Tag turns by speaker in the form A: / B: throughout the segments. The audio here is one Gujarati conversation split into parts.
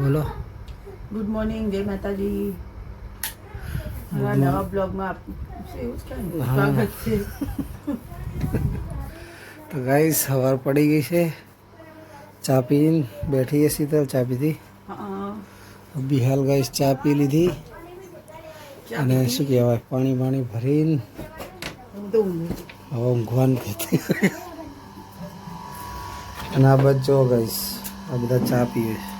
A: બોલો.
B: ગુડ મોર્નિંગ જય માતાજી. મારા નવા બ્લોગમાં. સ્વાગત છે.
A: તો ગાઈ સવાર પડી ગઈ છે. ચા પીને બેઠી છે શીતલ ચા પીધી. અભી ગાઈસ ચા પી લીધી. અને શું કહેવાય પાણી પાણી ભરીને
B: તો.
A: હવે ઊંઘવાનું કહેતી. અને આ બધા જો ગાઈસ આ બધા ચા પીવે છે.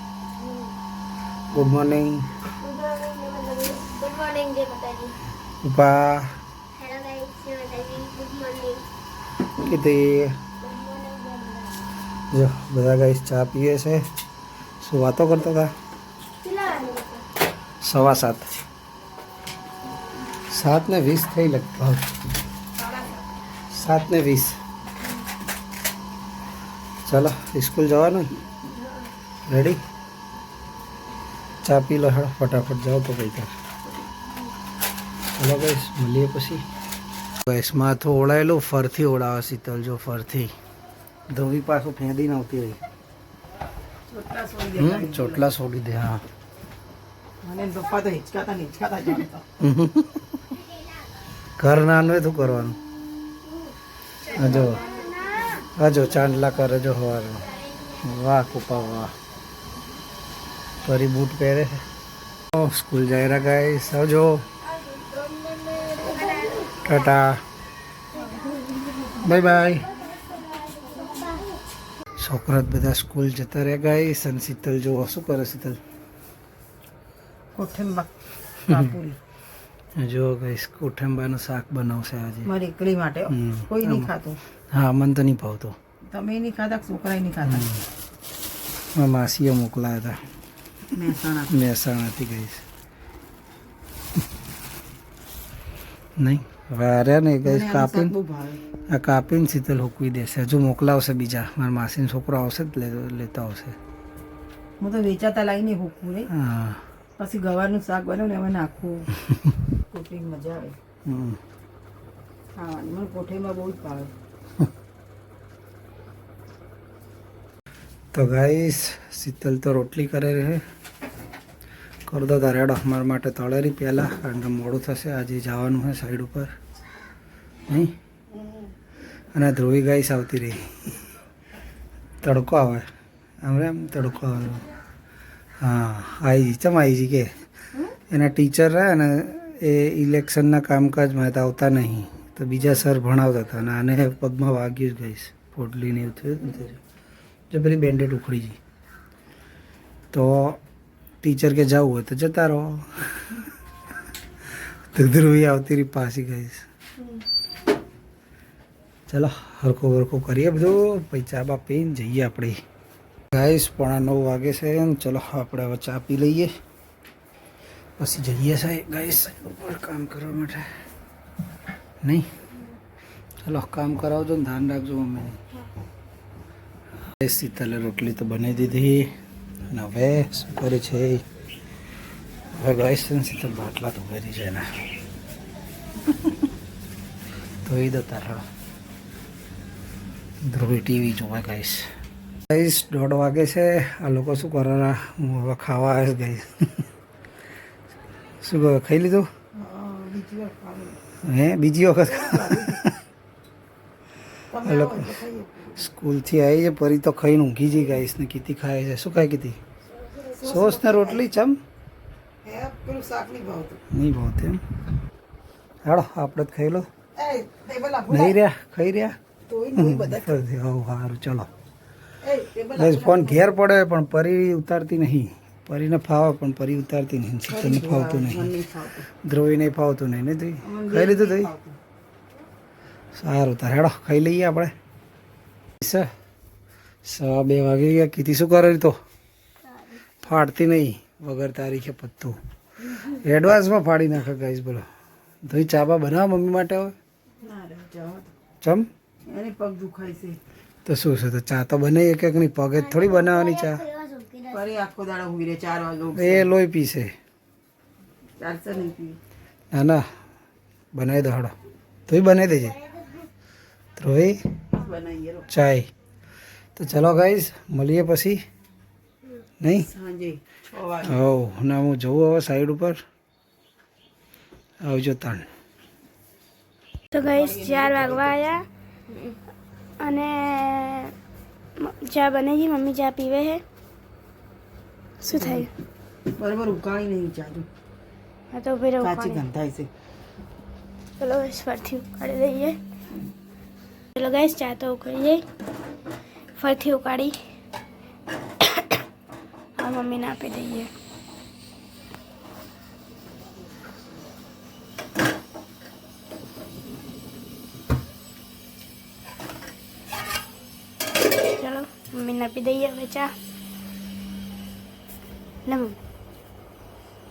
A: ગુડ મોર્નિંગ
C: ગુડ મોર્નિંગ જય માતાજી
A: ઉપા
C: હેલો ગાઈસ જય માતાજી ગુડ મોર્નિંગ
A: કીધી જો બધા ગાઈસ ચા પીએ છે? શું વાતો કરતા હતા?
C: હતા?
A: સવા સાત. સાત ને વીસ થઈ લગભગ સાત ને વીસ. ચાલો સ્કૂલ જવાનું? રેડી ચા પી લો હેડો ફટાફટ જાઓ તો કઈ ચાલો ગઈશ મળીએ પછી. ગઈશ માથું ઓળાયેલું ફરથી ઓળાવે શીતલ જો ફરથી. ધોવી પાછું ફેંદી આવતી હોય.
B: ચોટલા
A: છોડી દે હા. ઘર નાનું શું કરવાનું. હજો જો આ જો ચાંદલા કરે જો હવારમાં. વાહ કુપા વાહ. પરી બૂટ પહેરે છે. સ્કૂલ જઈ રહ્યા ગાઈસ આવજો. ટાટા. Bye bye. છોકરા બધા સ્કૂલ જતા રહ્યા ગાઈસ અને શીતલ જો શું કરે શીતલ? જો ગાઈસ કોઠંબાનું શાક બનાવશે આજે.
B: મારી એકલી માટે. કોઈ નહીં ખાતું.
A: હા મને તો નહીં ભાવતો.
B: તમે નહીં ખાતા છોકરાય નહીં ખાતા?
A: માસીએ મોકલાયા હતા.
B: મહેસાણા.
A: મહેસાણાથી છે નહીં હવે આર્યા ને
B: ગઈ
A: કાપીને આ કાપીને શીતલ હુકવી દેશે. હજુ મોકલાવશે બીજા. મારા માસીનો છોકરો આવશે જ લે- લેતા આવશે.
B: હું તો વેચાતા લાવીને હુકવું રે.
A: હા.
B: પછી ગવારનું શાક બનાવું ને એમાં નાખવું કોઠી મજા આવે. ખાવાની. મને કોઠીમાં બહુ જ ભાવે.
A: તો ગાઈસ શીતલ તો રોટલી કરે છે કર દો તારે અમારા મારા માટે તળેરી પહેલાં કારણ કે મોડું થશે. આજે જવાનું છે સાઈડ ઉપર. નહીં? અને ધ્રુવી ગાઈસ આવતી રહી. તડકો આવે. આમ એમ તડકો આવે. હા આવી જી ચમ આવી જી કે? એના ટીચર રહ્યા ને એ ઇલેક્શનના કામકાજમાં તો આવતા નહીં. તો બીજા સર ભણાવતા હતા અને આને પગમાં વાગ્યું જ ગઈશ પોટલીને એવું થયું. જો પેલી બેન્ડેડ ઉખડી ગઈ. તો ટીચર કે જવું હોય તો જતા રહો. તો ધ્રુવી આવતી રહી પાછી ગઈશ. ચલો, હરખો વરખો કરીએ બધું. પછી ચા બા પીને જઈએ આપણે. ગાઈશ, પોણા નવ વાગે છે. ચલો, આપણે હવે ચા પી લઈએ. પછી જઈએ સાહેબ. ગાઈશ, ઉપર કામ કરવા માટે. નહીં? ચલો, કામ કરાવજો ને ધ્યાન રાખજો મમ્મી શીતલે રોટલી તો બનાવી દીધી. અને હવે શું કરે છે હવે લાઇસન્સ તો બાટલા તો કરી છે એના ધોઈ દો તારા. ધ્રુવી ટીવી જોવા ગઈશ ગાઈશ દોઢ વાગે છે. આ લોકો શું કરવાના હું હવે ખાવા આવીશ ગાઈસ શું ખાઈ લીધું? હે બીજી વખત? એ લોકો-. સ્કૂલથી આવી છે પરી તો ખાઈને ઊંઘી જઈ ગાઈશ ને કીધી ખાય છે શું ખાય કીધી? સોસ ને રોટલી ચમ
B: નહીં ભાવતું.
A: એમ? હાડો આપણે જ ખાઈ લો. નહીં રહ્યા ખાઈ રહ્યા? ફરતી સારું ચલો. બસ ફોન ઘેર પડે પણ પરી ઉતારતી નહીં. પરીને ફાવે પણ પરી ઉતારતી નહીં. શીતલને ફાવતું નહીં.
B: નહીં ફાવતું.
A: નહીં નહીં ને તું ખાઈ લીધું તું સારું તારે હેડો ખાઈ લઈએ આપણે. સ સવા બે વાગી ગયા કીધી શું કરે તો? ફાડતી નહીં વગર તારીખે પત્તું. એડવાન્સમાં ફાડી નાખે ગાઈસ બોલો. ધોઈ ચાબા બનાવો મમ્મી માટે હવે?
B: રે.
A: ચમ?
B: એને પગ દુખાય છે.
A: તો શું છે તો ચા તો બને એક એક ની પગે થોડી બનાવવાની ચા.
B: આખો દાડો ચાર વાગે
A: એ લોહી પીશે. ના ના. બનાવી દો હાડો. તોય બનાવી દેજે. ધ્રુવી?
B: રો
A: ચાય. તો ચલો ગાઈઝ મળીએ પછી. નહીં? હોવ ના હું જવું હવે સાઈડ ઉપર. આવજો તાણ.
C: તો ગઈશ ચાર વાગવા આવ્યા અને ચા બને છે મમ્મી ચા પીવે છે. શું થાય?
B: બરાબર ઉકાળી નહીં ચાલુ
C: હા તો રહો
B: કાચી ગંધાય છે.
C: ચલો ફરથી ઉકાળી દઈએ ચલો ગઈશ ચા તો ઉકળી જઈ ફરથી ઉકાળી આ મમ્મીને આપી દઈએ ચલો મમ્મીને આપી દઈએ હવે ચા લે મમ્મી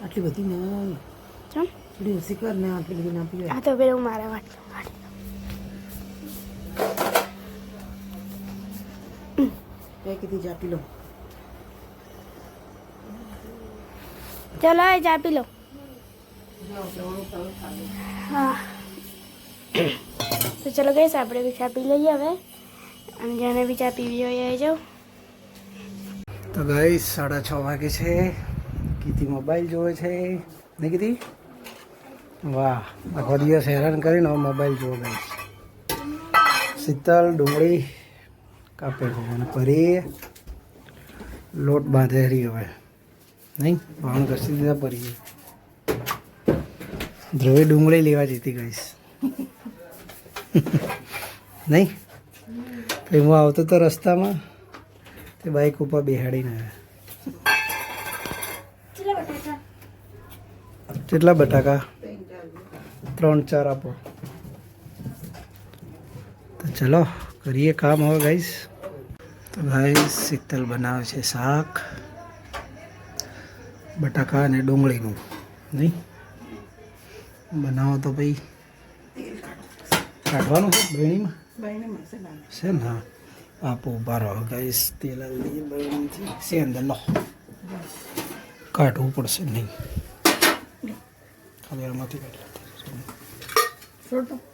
B: આટલી બધી ના
C: ચમ
B: થોડી ઓછી કર ને આટલી બધી ના પીવાય
C: આ તો પેલું મારા વાટ
B: બે કીધી પી લો.
C: ચલો હવે ચા પી લો હા. તો ચલો ગઈશ આપણે બી ચા પી લઈએ હવે. અને જેને બી ચા પીવી હોય આવી જાઉં
A: તો ગઈ સાડા છ વાગે છે. કીધી મોબાઈલ જોવે છે. નહીં કીધી વાહ આખો દિવસ હેરાન કરીને મોબાઈલ જોવો ગઈ શીતલ ડુંગળી. કાપે છે અને પરી લોટ બાંધે રહી હવે. નહીં? ભાણ ઘસી દીધા પરી ધ્રુવે ડુંગળી લેવા જતી ગઈશ નહીં? પછી હું આવતો તો રસ્તામાં તે બાઈક ઉપર બેહાડીને આવ્યા. કેટલા બટાકા? ત્રણ ચાર આપો. તો ચલો કરીએ કામ હવે ગાઈસ. તો ગાઈસ શીતલ બનાવે છે શાક બટાકા અને ડુંગળીનું નહીં? બનાવો તો ભાઈ. કાઢવાનું છે
B: ના.
A: છે ને? હા. આપો ઊભા રહો ગાઈસ તેલ આવી દઈએ બેણીથી. છે અંદર લો. કાઢવું પડશે નહીં. ખાલી આમાંથી કાઢી.
B: છોડ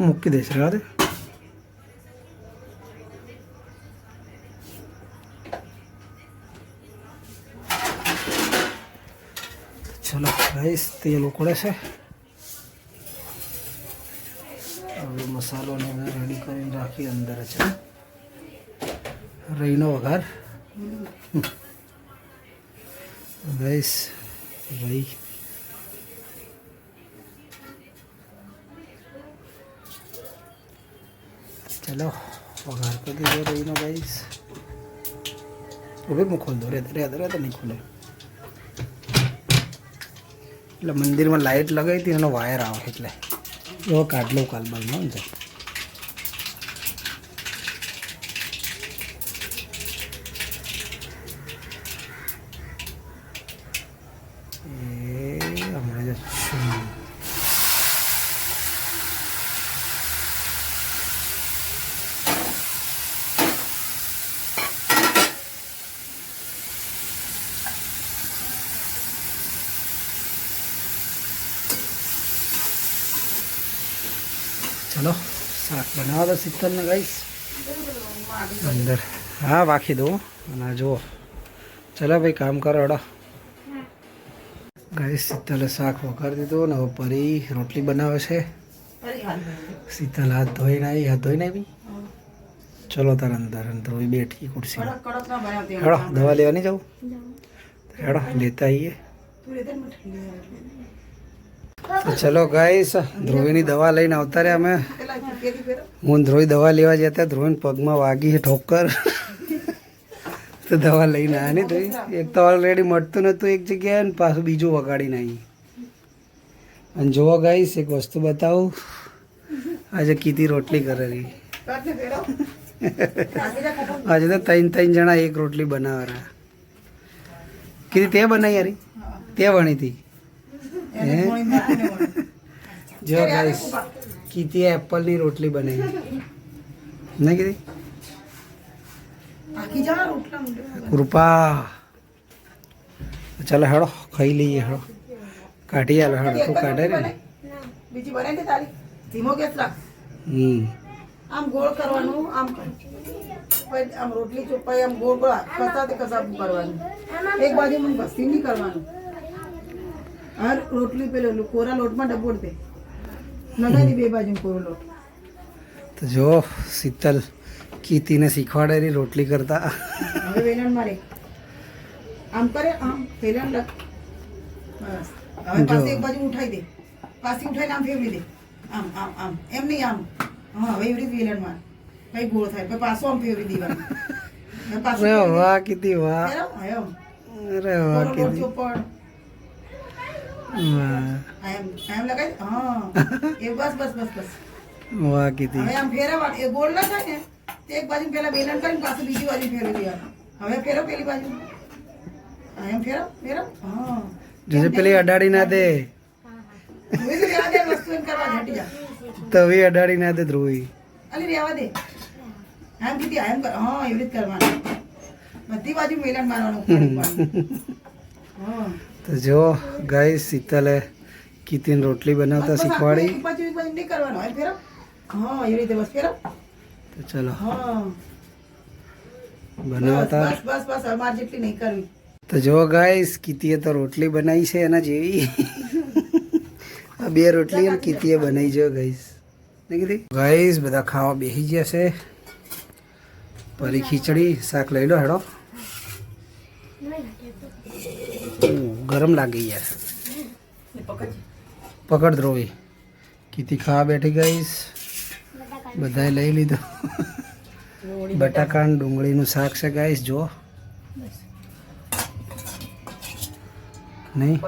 A: મૂકી દઈશ રહેવા દે ચલો રાઈસ તેલ ઉકળે છે હવે મસાલો ને રેડી કરીને રાખી અંદર છે રહીનો વઘાર રાઈસ રહી ચલો પગાર કરી દીધો રહીનો ગાઈસ હવે હું ખોલ દો રે રે રે નહીં ખોલે. એટલે મંદિરમાં લાઇટ લગાવી હતી એનો વાયર આવે એટલે. એવો કાઢલો કાલબાલમાં ને એ હમણાં જ છું ચલો શાક બનાવો તો શીતલને ગાઈશ અંદર. હા વાખી દઉં. અને આ જુઓ. ચલો ભાઈ કામ કરો અડો ગાઈશ શીતલે શાક વઘાર દીધું ને હવે પરી રોટલી બનાવે છે. શીતલ હાથ ધોઈ નાઈ હાથ ધોઈ આવી? ચલો તાર અંદર અંદર બેઠી ખુરશી હેડો દવા લેવાની જવું? હેડો લેતા આવીએ.
B: તું
A: ચલો ગાઈસ ધ્રુવીની દવા લઈને આવતા રહ્યા અમે. હું ધ્રુવી દવા લેવા જતા ધ્રુવીને પગમાં વાગી છે ઠોકર. તો દવા લઈને આવ્યા નહીં ધ્રુવી. એક તો ઓલરેડી મળતું નહોતું એક જગ્યાએ ને પાછું બીજું વગાડી આવી અને જુઓ ગાઈસ એક વસ્તુ બતાવું. આજે કીધી રોટલી કરેલી. આજે તો ત્રણ ત્રણ જણા એક રોટલી બનાવવાના. કીધી તે બનાવી યારી તે વણી હતી
B: એને થોડી નાખીને વળે.
A: જો ગાઈસ કીધી એપલની રોટલી બનાવી. નહીં કીધી. કૃપા. ચાલો હેડો ખાઈ લઈએ હેડો. કાઢી આલો હેડો. તું કાઢે ને.
B: બીજી બને ને તારી. ધીમો ગેસ રાખ.
A: હમ.
B: આમ ગોળ કરવાનું આમ આમ રોટલી ચોપાઈ આમ ગોળ ગોળ કસાતે કસાતું કરવાનું. એક બાજુ મને ભસ્તી નહીં કરવાનું. હર રોટલી પેલો કોરા લોટમાં ડબોડ દે. નગાની બે બાજુ કોરો લોટ.
A: તો જો શીતલ કીતીને શીખવાડેલી રોટલી કરતા.
B: હવે વેલણ મારે. આમ કરે આમ વેલણ લખ. બસ. હવે પાસે એક બાજુ ઉઠાઈ દે. પાસે ઉઠાઈને આમ ફેરવી દે. આમ આમ આમ. એમ નહીં આમ. હા હવે એવી રીતે વેલણ માર પછી ગોળ થાય. પછી પાછો આમ ફેરવી દેવાનું.
A: અરે વાહ કીધી વાહ. અરે વાહ કીધી
B: એમ એમ લગાય હા. એ બસ બસ બસ બસ.
A: વાહ કીધી.
B: હવે આમ ફેરવા એ ગોળ ના થાય ને તે એક બાજુ પેલા વેલણ કરીને પાછું બીજી બાજુ ફેરવી દેવાનું. હવે ફેરો પેલી બાજુ. એમ ફેરો ફેરવ હા.
A: જોજે પેલી અડાડી ના દે.
B: તો
A: તવી અડાડી ના દે ધ્રુવી.
B: અલી રેવા દે. આમ કીધી આમ કર. હા એવી રીતે કરવાનું. બધી બાજુ મેલન મારવાનું. હા.
A: તો જો ગાય શીતલે કીતીને રોટલી બનાવતા શીખવાડી. તો ચલો. બનાવતા.
B: બસ બસ બસ જેટલી નહીં કરવી.
A: તો જો ગાઈસ કીતીએ તો રોટલી બનાવી છે એના જેવી. આ બે રોટલી એમ કીતીએ બનાવી જો ગાઈસ નહીં કીધી ગાઈસ બધા ખાવા બેસી ગયા છે. પરી ખીચડી શાક લઈ લો હેડો. ગરમ લાગી યાર. પકડ ધ્રોવી કીધી ખાવા બેઠી ગઈશ. બધાએ લઈ લીધો. બટાકા ડુંગળીનું શાક છે ગાઈશ જો નહીં?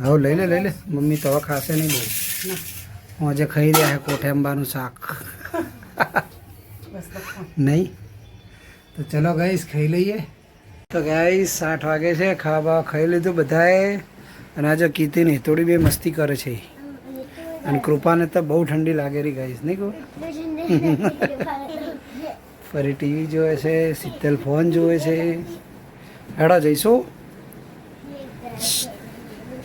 A: હવે લઈ લે લઈ લે. મમ્મી તો ખાશે નહીં બહુ હું આજે ખાઈ રહ્યા છે કોઠેમ્બાનું શાક. નહીં? તો ચલો ગઈશ ખાઈ લઈએ. તો ગાઈસ આઠ વાગે છે ખાવા બાવા ખાઈ લીધું બધાએ. અને આજે કીતીને થોડી બે મસ્તી કરે છે. અને કૃપાને તો બહુ ઠંડી લાગેલી ગાઈસ નહીં કહું? ફરી ટીવી જોવે છે શીતલ ફોન જોવે છે. હેડો જઈશું?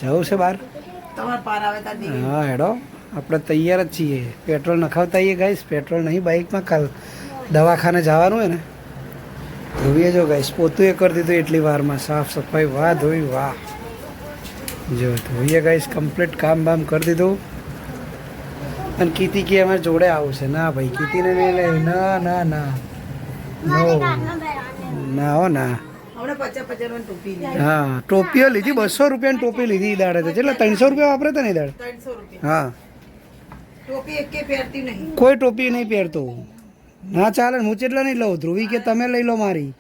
A: જવું છે બહાર. હા હેડો. આપણે તૈયાર જ છીએ. પેટ્રોલ નખાવતા આવીએ ગાઈસ પેટ્રોલ નહીં બાઇકમાં કાલ દવાખાને જવાનું હોય ને. ધોઈએ જો ગાઈસ પોતું એ કરી દીધું એટલી વારમાં. સાફ સફાઈ વાહ ધોઈ વાહ. જો ધોઈએ ગાઈસ કમ્પ્લીટ કામ બામ કરી દીધું. અને કીતી કે અમારે જોડે આવશે ના ભાઈ કીતીને નહીં લે. ના ના ના. ના હો ના. હા ટોપીઓ લીધી બસો રૂપિયાની ટોપી લીધી દાડે તો. એટલે ત્રણસો રૂપિયા વાપરે તો નહીં દાડે. હા.
B: ટોપી એકે પહેરતી નહીં.
A: કોઈ ટોપી નહીં પહેરતો. ના ચાલે હું ચેટલા નહીં લઉં? ધ્રુવી કે તમે લઈ લો મારી?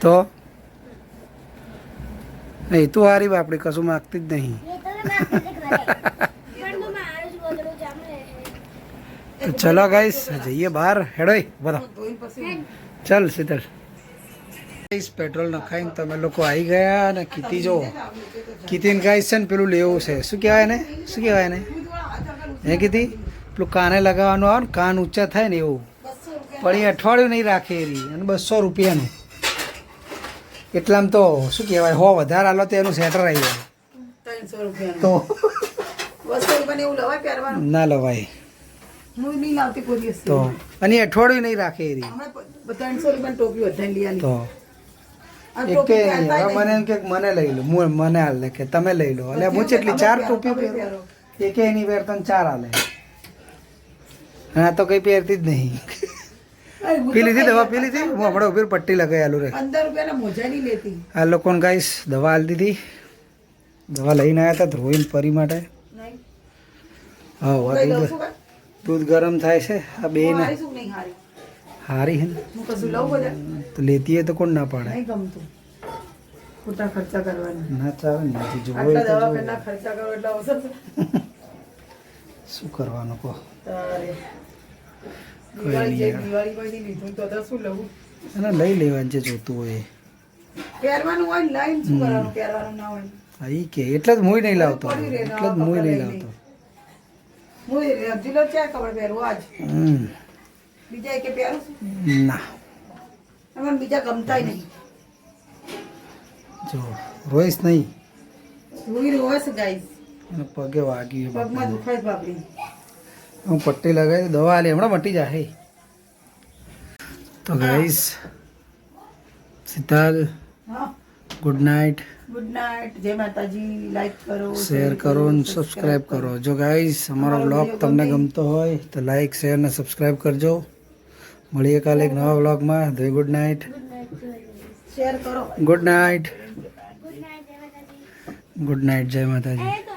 A: તો? નહીં તું હારી બાપડી કશું માગતી જ નહીં. તો ચલો ગાઈસ જઈએ બહાર. હેડોય બધા. ચાલ શીતલ પેટ્રોલ નખાઈને તમે લોકો આવી ગયા અને કીતી જો કીતીને ગાઈસ છે ને પેલું લેવું છે. શું કહેવાય ને શું કહેવાય ને હે કીધી? પેલું કાને લગાવવાનું આવે ને કાન ઊંચા થાય ને એવું. પણ એ અઠવાડિયું નહીં રાખે એ અને બસો રૂપિયાનું. એટલામાં તો શું કહેવાય હો વધારે આલો તો એનું સેટર આવી જાય. તો ના લવાય. તો અને અઠવાડિયું નહીં રાખે એ તો એક મને એમ કે મને લઈ લો મને હાલ લે કે તમે લઈ લો. એટલે હું કેટલી ચાર ટોપી પહેરો. એકે નહીં પહેરતો ને ચાર હાલે હા તો કઈ પહેરતી જ નહીં. પી લીધી દવા પી લીધી હું હમણાં ઊભી પટ્ટી લગાવી આલુ રે
B: પંદર રૂપિયાના મોજા નહીં લેતી.
A: આ લોકોને ગાઈસ દવા આલી દીધી. દવા લઈને આવ્યા હતા ધોઈને પરી માટે. હા દૂધ દૂધ ગરમ થાય છે આ બે ને.
B: હારી
A: હે ને તો લેતી હોય તો કોણ ના પાડે?
B: ખોટા ખર્ચા કરવાના.
A: ના ચાલે ને જોવો
B: ખર્ચા કરો એટલે.
A: શું કરવાનું કહો? અને લઈ લેવાનું જે જોતું હોય.
B: પહેરવાનું હોય લાઈન શું કરવાનું? પહેરવાનું ના હોય
A: હા એ કે એટલે જ મુય નહીં લાવતો એટલે જ મુય નહીં લાવતો.
B: હું રેગ્યુલર ક્યાં ખબર પહેરું આજ. બીજા કે પહેરું
A: ના.
B: મને બીજા ગમતાય નહીં.
A: જો રોઈશ નહીં.
B: રૂઈ છે ગાઈસ.
A: અને પગે વાગી
B: પગમાં દુખાય બાપરી
A: હું પટ્ટી લગાવી દવા આલી હમણાં મટી જાય તો ગાઈસ
B: હા.
A: ગુડ નાઇટ
B: ગુડ નાઇટ જય માતાજી. લાઈક કરો
A: શેર કરો અને સબસ્ક્રાઇબ કરો. જો ગાઈસ અમારો બ્લોગ તમને ગમતો હોય તો લાઈક શેર અને સબસ્ક્રાઇબ કરજો. મળીએ કાલે એક નવા બ્લોગમાં જય ગુડ નાઇટ
B: શેર કરો.
A: ગુડ નાઇટ ગુડ નાઇટ જય માતાજી.